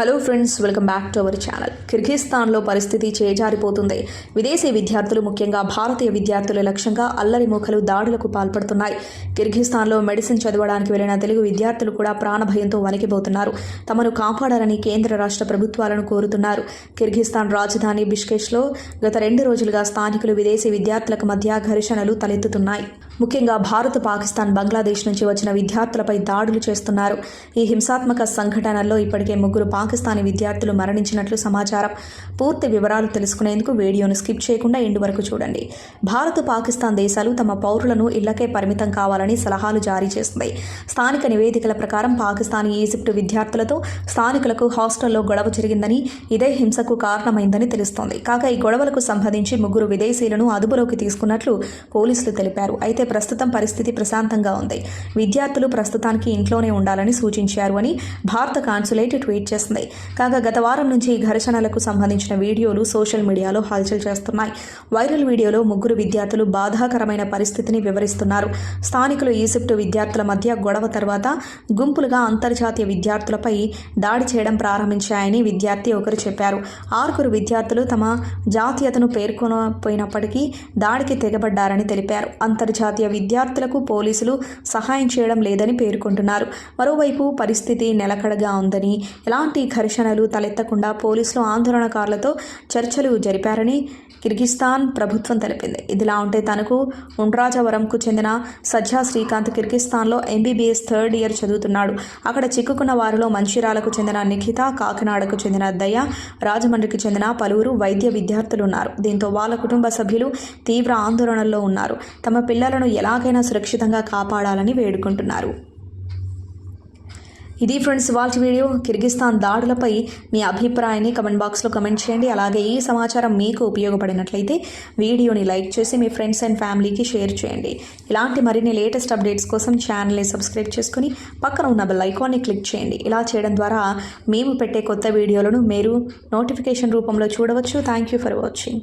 Hello friends welcome back to our channel కిర్గిస్థాన్లో పరిస్థితి చేజారిపోతుంది. విదేశీ విద్యార్థులు ముఖ్యంగా భారతీయ విద్యార్థుల లక్ష్యంగా అల్లరి మూకలు దాడులకు పాల్పడుతున్నాయి. కిర్గిస్థాన్లో మెడిసిన్ చదవడానికి వెళ్ళిన తెలుగు విద్యార్థులు కూడా ప్రాణభయంతో వణికిపోతున్నారు. తమను కాపాడాలని కేంద్ర రాష్ట్ర ప్రభుత్వాలను కోరుతున్నారు. కిర్గిస్థాన్ రాజధాని బిష్కెష్లో గత రెండు రోజులుగా స్థానికులు విదేశీ విద్యార్థులకు మధ్య ఘర్షణలు తలెత్తుతున్నాయి. ముఖ్యంగా భారత్ పాకిస్తాన్ బంగ్లాదేశ్ నుంచి వచ్చిన విద్యార్థులపై దాడులు చేస్తున్నారు. ఈ హింసాత్మక సంఘటనల్లో ఇప్పటికే ముగ్గురు పాకిస్తానీ విద్యార్థులు మరణించినట్లు సమాచారం. పూర్తి వివరాలు తెలుసుకునేందుకు వీడియోను స్కిప్ చేయకుండా ఎండు వరకు చూడండి. భారత్ పాకిస్తాన్ దేశాలు తమ పౌరులను ఇళ్ళకే పరిమితం కావాలని సలహాలు జారీ చేస్తున్నాయి. స్థానిక నివేదికల ప్రకారం పాకిస్తానీ ఈజిప్ట్ విద్యార్థులతో స్థానికులకు హాస్టల్లో గొడవ జరిగిందని ఇదే హింసకు కారణమైందని తెలుస్తోంది. కాగా ఈ గొడవలకు సంబంధించి ముగ్గురు విదేశీయులను అదుపులోకి తీసుకున్నట్లు పోలీసులు తెలిపారు. అయితే ప్రస్తుతం పరిస్థితి ప్రశాంతంగా ఉంది. విద్యార్థులు ప్రస్తుతానికి ఇంట్లోనే ఉండాలని సూచించారు అని భారత కాన్సులేట్ ట్వీట్ చేసింది. కాగా గత వారం నుంచి ఈ ఘర్షణలకు సంబంధించిన వీడియోలు సోషల్ మీడియాలో హల్చల్ చేస్తున్నాయి. వైరల్ వీడియోలో ముగ్గురు విద్యార్థులు బాధాకరమైన పరిస్థితిని వివరిస్తున్నారు. స్థానికులు ఈజిప్టు విద్యార్థుల మధ్య గొడవ తర్వాత గుంపులుగా అంతర్జాతీయ విద్యార్థులపై దాడి చేయడం ప్రారంభించాయని విద్యార్థి ఒకరు చెప్పారు. ఆరుగురు విద్యార్థులు తమ జాతీయతను పేర్కొనపోయినప్పటికీ దాడికి తెగబడ్డారని తెలిపారు. అంతర్జాతీయ విద్యార్థులకు పోలీసులు సహాయం చేయడం లేదని పేర్కొంటున్నారు. మరోవైపు పరిస్థితి నిలకడగా ఉందని ఎలాంటి ఘర్షణలు తలెత్తకుండా పోలీసులు ఆందోళనకారులతో చర్చలు జరిపారని కిర్గిస్థాన్ ప్రభుత్వం తెలిపింది. ఇదిలా ఉంటే తనకు ఉండ్రాజవరంకు చెందిన సజ్జా శ్రీకాంత్ కిర్గిస్థాన్లో ఎంబీబీఎస్ థర్డ్ ఇయర్ చదువుతున్నాడు. అక్కడ చిక్కుకున్న వారిలో మంచిరాలకు చెందిన నిఖిత కాకినాడకు చెందిన దయ రాజమండ్రికి చెందిన పలువురు వైద్య విద్యార్థులు ఉన్నారు దీంతో వాళ్ళ కుటుంబ సభ్యులు తీవ్ర ఆందోళనలో ఉన్నారు. తమ పిల్లలను ఎలాగైనా సురక్షితంగా కాపాడాలని వేడుకుంటున్నారు. ఇది ఫ్రెండ్స్ వాల్ట్ వీడియో. కిర్గిస్తాన్ దాడులపై మీ అభిప్రాయాన్ని కమెంట్ బాక్స్లో కమెంట్ చేయండి. అలాగే ఈ సమాచారం మీకు ఉపయోగపడినట్లయితే వీడియోని లైక్ చేసి మీ ఫ్రెండ్స్ అండ్ ఫ్యామిలీకి షేర్ చేయండి. ఇలాంటి మరిన్ని లేటెస్ట్ అప్డేట్స్ కోసం ఛానల్ని సబ్స్క్రైబ్ చేసుకుని పక్కన ఉన్న బెల్ ఐకాన్ని క్లిక్ చేయండి. ఇలా చేయడం ద్వారా మేము పెట్టే కొత్త వీడియోలను మీరు నోటిఫికేషన్ రూపంలో చూడవచ్చు. Thank you for watching.